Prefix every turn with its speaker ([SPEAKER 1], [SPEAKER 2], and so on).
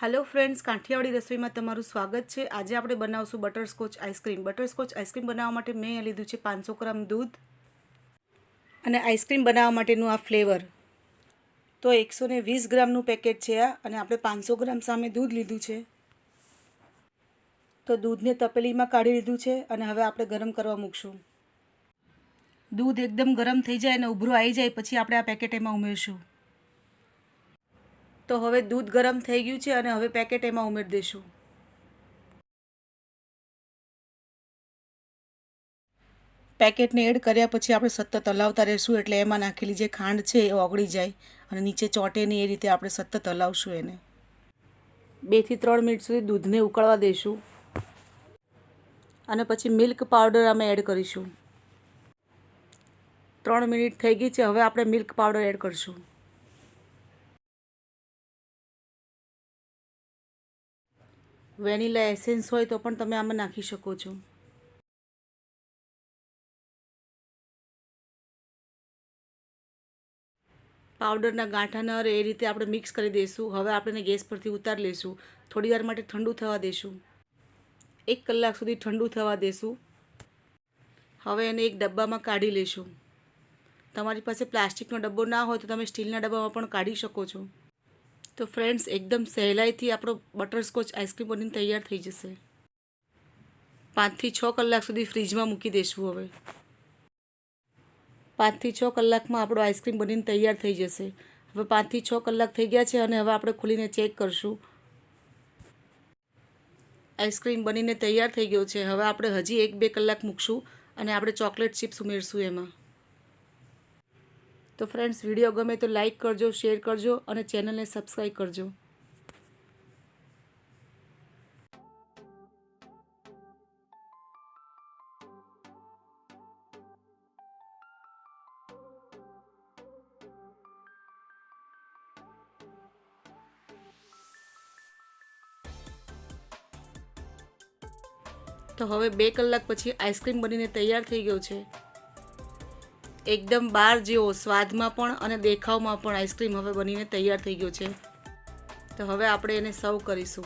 [SPEAKER 1] Hello friends Kathiawadi રસોઈમાં તમારું સ્વાગત છે. આજે આપણે બનાવશું બટરસ્કોચ આઈસ્ક્રીમ. બટરસ્કોચ આઈસ્ક્રીમ બનાવવા માટે મેં લીધું છે પાંચસો ગ્રામ દૂધ અને આઈસ્ક્રીમ બનાવવા માટેનું આ ફ્લેવર. તો એકસો ને વીસ ગ્રામનું પેકેટ છે આ અને આપણે પાંચસો ગ્રામ સામે દૂધ લીધું છે. તો દૂધને તપેલીમાં કાઢી લીધું છે અને હવે આપણે ગરમ કરવા મૂકશું. દૂધ એકદમ ગરમ થઈ જાય અને ઉભરું આવી જાય, પછી આપણે આ પેકેટ એમાં ઉમેરશું. તો હવે દૂધ ગરમ થઈ ગયું છે અને હવે પેકેટ એમાં ઉમેરી દઈશું પેકેટને એડ કર્યા પછી આપણે સતત હલાવતા રહેશું એટલે એમાં નાખેલી જે ખાંડ છે એ ઓગળી જાય અને નીચે ચોટે નહીં એ રીતે આપણે સતત હલાવશું એને. બેથી ત્રણ મિનિટ સુધી દૂધને ઉકળવા દઈશું અને પછી મિલ્ક પાવડર અમે એડ કરીશું. ત્રણ મિનિટ થઈ ગઈ છે, હવે આપણે મિલ્ક પાવડર એડ કરશું. વેનીલા એસેન્સ હોય તો પણ તમે આમાં નાખી શકો છો. પાવડરના ગાંઠા ન એ રીતે આપણે મિક્સ કરી દઈશું હવે આપણે ગેસ પરથી ઉતારી લઈશું થોડી વાર માટે ઠંડુ થવા દઈશું એક કલાક સુધી ઠંડુ થવા દઈશું હવે એને એક ડબ્બામાં કાઢી લઈશું તમારી પાસે પ્લાસ્ટિકનો ડબ્બો ના હોય તો તમે સ્ટીલના ડબ્બામાં પણ કાઢી શકો છો. તો ફ્રેન્ડ્સ એકદમ સહેલાઈથી આપણો બટરસ્કોચ આઈસ્ક્રીમ બનીને તૈયાર થઈ જશે. પાંચથી છ કલાક સુધી ફ્રીજમાં મૂકી દઈશું હવે. પાંચથી છ કલાકમાં આપણો આઈસ્ક્રીમ બનીને તૈયાર થઈ જશે. હવે પાંચથી છ કલાક થઈ ગયા છે અને હવે આપણે ખોલીને ચેક કરશું. આઈસ્ક્રીમ બનીને તૈયાર થઈ ગયો છે. હવે આપણે હજી એક બે કલાક મૂકશું અને આપણે ચોકલેટ ચિપ્સ ઉમેરશું એમાં. તો ફ્રેન્ડ્સ વીડિયો ગમે તો લાઈક કરજો શેર કરજો અને ચેનલને સબસ્ક્રાઈબ કરજો. તો હવે બે કલાક પછી આઈસ્ક્રીમ બનીને તૈયાર થઈ ગયો છે. એકદમ બાર જેવો, સ્વાદમાં પણ અને દેખાવમાં પણ આઈસ્ક્રીમ હવે બનીને તૈયાર થઈ ગયો છે. તો હવે આપણે એને સર્વ કરીશું.